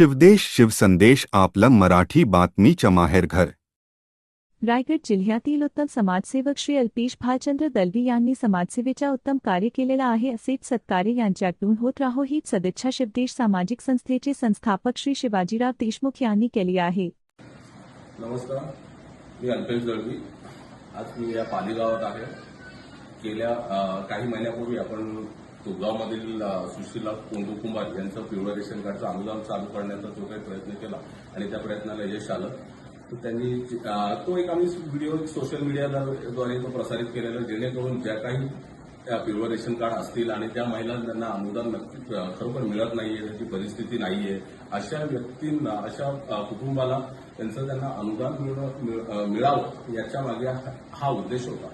शिवदेश शिवसंदेश आपलं मराठी बातमीचं माहेरघर रायगड जिल्ह्यातील उत्तम समाजसेवक श्री अल्पेश भालचंद्र दलवी यांनी समाजसेवेच्या उत्तम कार्य केलेलं आहे असेच सत्कार्य यांच्यातून होत राहो हीच सदिच्छा शिवदेश सामाजिक संस्थेचे संस्थापक श्री शिवाजीराव देशमुख यांनी केली आहे. नमस्कार मी अल्पेश दळवी आज मी या पाली गावात आहे. गेल्या काही महिन्यापूर्वी आपण तुगावमधील सुशीला कोंडू कुंभार यांचं पिवळं रेशन कार्डचं अनुदान चालू करण्याचा जो काही प्रयत्न केला आणि त्या प्रयत्नाला यश आलं. तर त्यांनी तो एक आम्ही व्हिडिओ सोशल मीडियाद्वारे तो प्रसारित केलेला जेणेकरून ज्या काही त्या पिवळं रेशन कार्ड असतील आणि त्या महिलांना त्यांना अनुदान नक्की खरोखर मिळत नाहीये त्याची परिस्थिती नाहीये अशा व्यक्तींना अशा कुटुंबाला त्यांचं त्यांना अनुदान मिळणं- मिळ- मिळावं याच्या मागे हा उद्देश होता.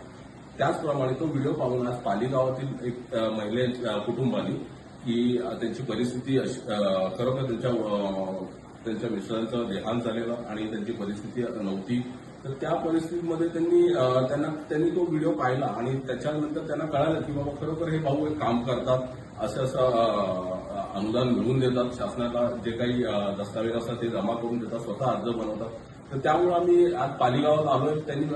त्याचप्रमाणे तो व्हिडिओ पाहून आज पालीगावातील एक महिले कुटुंबानी की त्यांची परिस्थिती अशी- खरोखर त्यांच्या त्यांच्या मिस्टरांचं देहांत झालेलं आणि त्यांची परिस्थिती आता नव्हती. तर त्या परिस्थितीमध्ये त्यांनी त्यांना त्यांनी तो व्हिडिओ पाहिला आणि त्याच्यानंतर त्यांना कळालं की बाबा खरोखर हे भाऊ एक काम करतात असं असं अनुदान मिळवून देतात. शासनाला जे काही दस्तावेज असतात ते जमा करून देतात स्वतः अर्ज बनवतात. तर त्यामुळे आम्ही आज पालिगावात आलोय. त्यांनी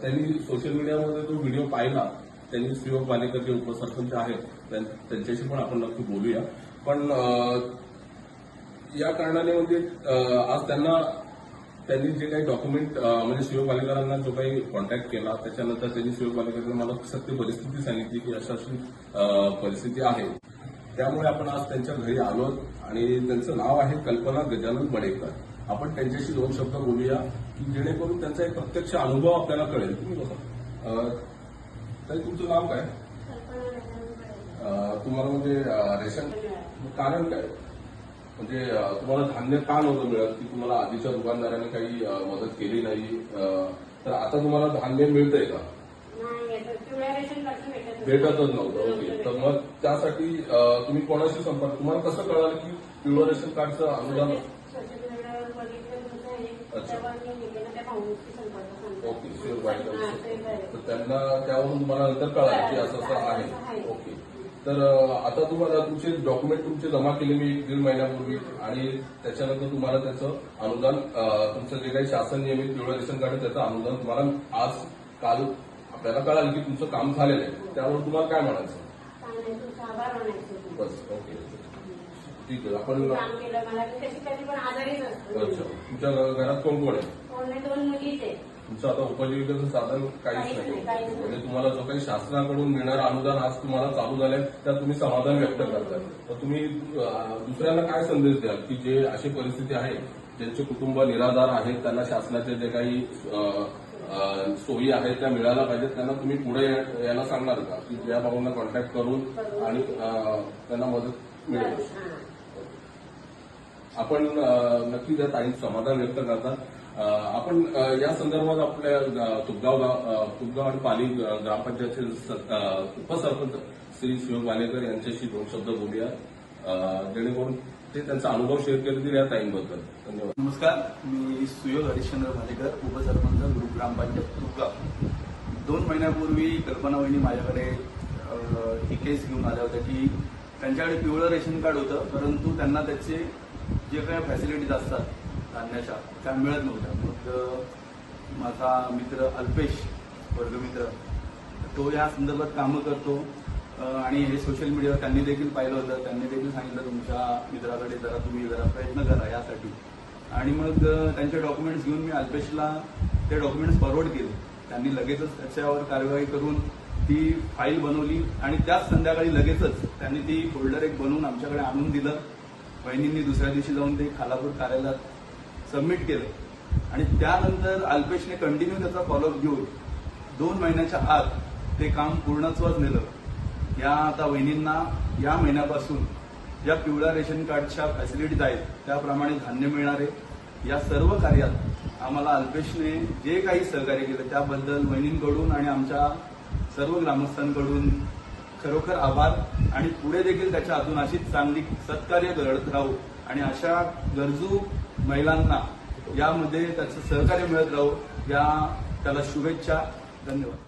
त्यांनी सोशल मीडियामध्ये तो व्हिडिओ पाहिला त्यांनी श्रीयोग पालेकर जे उपसरपंच आहेत त्यां- त्यांच्याशी पण आपण नक्की बोलूया. पण या कारणाने म्हणजे आज त्यांना त्यांनी जे काही डॉक्युमेंट म्हणजे शिव पालेकरांना जो काही कॉन्टॅक्ट केला त्याच्यानंतर त्यांनी शिव पालेकरांना मला सत्य परिस्थिती सांगितली की अशा अशी परिस्थिती आहे. त्यामुळे आपण आज त्यांच्या घरी आलो आणि त्यांचं नाव आहे कल्पना गजानन बडेकर. आपण त्यांच्याशी दोन शब्द बोलूया की जेणेकरून त्यांचा एक प्रत्यक्ष अनुभव आपल्याला कळेल. तुम्ही बघा. तरी तुमचं नाव काय? तुम्हाला म्हणजे रेशन कारण काय? म्हणजे तुम्हाला धान्य का नव्हतं मिळत की तुम्हाला आधीच्या दुकानदाराने काही मदत केली नाही? तर आता तुम्हाला धान्य मिळतंय का? भेटतच नव्हतं. ओके. तर मग त्यासाठी तुम्ही कोणाशी संपर्क तुम्हाला कसं कळालं की पिवळं रेशन कार्डचं अनुदान ते बरं. तर त्यांना त्यावरून तुम्हाला नंतर कळालं की असं असं आहे. ओके. तर आता तुम्हाला तुमचे डॉक्युमेंट तुमचे जमा केले मी एक दीड महिन्यापूर्वी आणि त्याच्यानंतर तुम्हाला त्याचं अनुदान तुमचं जे काही शासन नियमित पिवळं रेशन कार्ड त्याचं अनुदान तुम्हाला आज काल आपल्याला कळालं की तुमचं काम झालेलं आहे. त्यावर तुम्हाला काय म्हणायचं. बस ओके. ठीक आहे आपण काम केलं मला. कशी कधी पण आजारीच असतो. अच्छा तुमच्या घरात कोण कोण आहे? कोण दोन मुलीच आहे तुमचं आता उपजीविकेचं साधन काहीच काहीच नाही. नाही, काहीच नाही. म्हणजे तुम्हाला जो काही शासनाकडून मिळणारं अनुदान आज तुम्हाला चालू झालंय त्यात तुम्ही समाधान व्यक्त करताय. तर तुम्ही अं, दुसऱ्यांना काय संदेश द्याल? की जे अशी परिस्थिती आहे ज्यांचे कुटुंब निराधार आहेत त्यांना शासनाचे जे काही अं, अं, सोयी आहेत त्या मिळायला पाहिजेत त्यांना तुम्ही पुढे या- यायला सांगणार का? की या भाऊंना कॉन्टॅक्ट करून आणि अं, त्यांना मदत मिळेल. हा. आपण नक्कीच नक्की त्या समाधान व्यक्त करतात. आपण या संदर्भात आपल्या तुपगाव तुपगाव आणि पाली ग्रामपंचायतचे उपसरपंच श्री शिव वालेकर यांच्याशी दोन शब्द बोलूया जेणेकरून ते त्यांचा अनुभव शेअर केले या ताईंबद्दल. धन्यवाद. नमस्कार. मी सुयोग हरिश्चंद्र भालेकर उपसरपंच ग्रुप ग्रामपंचायत तुपगाव. दोन महिन्यापूर्वी कल्पना वहिनी माझ्याकडे ही केस घेऊन आल्या होत्या की त्यांच्याकडे पिवळं रेशन कार्ड होतं परंतु त्यांना त्याचे जे काही फॅसिलिटीज असतात आणण्याच्या त्या मिळत नव्हत्या. मग माझा मित्र अल्पेश वर्गमित्र तो या संदर्भात कामं करतो. आणि हे सोशल मीडियावर त्यांनी देखील पाहिलं होतं. त्यांनी देखील सांगितलं तुमच्या मित्राकडे जरा तुम्ही जरा प्रयत्न करा यासाठी. आणि मग त्यांचे डॉक्युमेंट्स घेऊन मी अल्पेशला ते डॉक्युमेंट्स फॉरवर्ड केले. त्यांनी लगेचच त्याच्यावर कार्यवाही करून ती फाईल बनवली. आणि त्याच संध्याकाळी लगेचच त्यांनी ती फोल्डर एक बनवून आमच्याकडे आणून दिलं. बहिणींनी दुसऱ्या दिवशी जाऊन ते खालापूर कार्यालयात सबमिट केलं. आणि त्यानंतर अल्पेशने कंटिन्यू त्याचा फॉलोअप घेऊन दोन महिन्याच्या आत ते काम पूर्णत्वास नेलं. या आता वहिनींना या महिन्यापासून ज्या पिवळ्या रेशन कार्डच्या फॅसिलिटीज आहेत त्याप्रमाणे धान्य मिळणार आहे या सर्व कार्यात आम्हाला अल्पेशने जे काही सहकार्य केलं त्याबद्दल वहिनींकडून आणि आमच्या सर्व ग्रामस्थांकडून खरोखर आभार आणि पुढे देखील त्याच्या अजून अशीच चांगली सत्कार्य घडत राहू आणि अशा गरजू महिलांना यामध्ये त्याचं सहकार्य मिळत राहू या त्याला शुभेच्छा. धन्यवाद.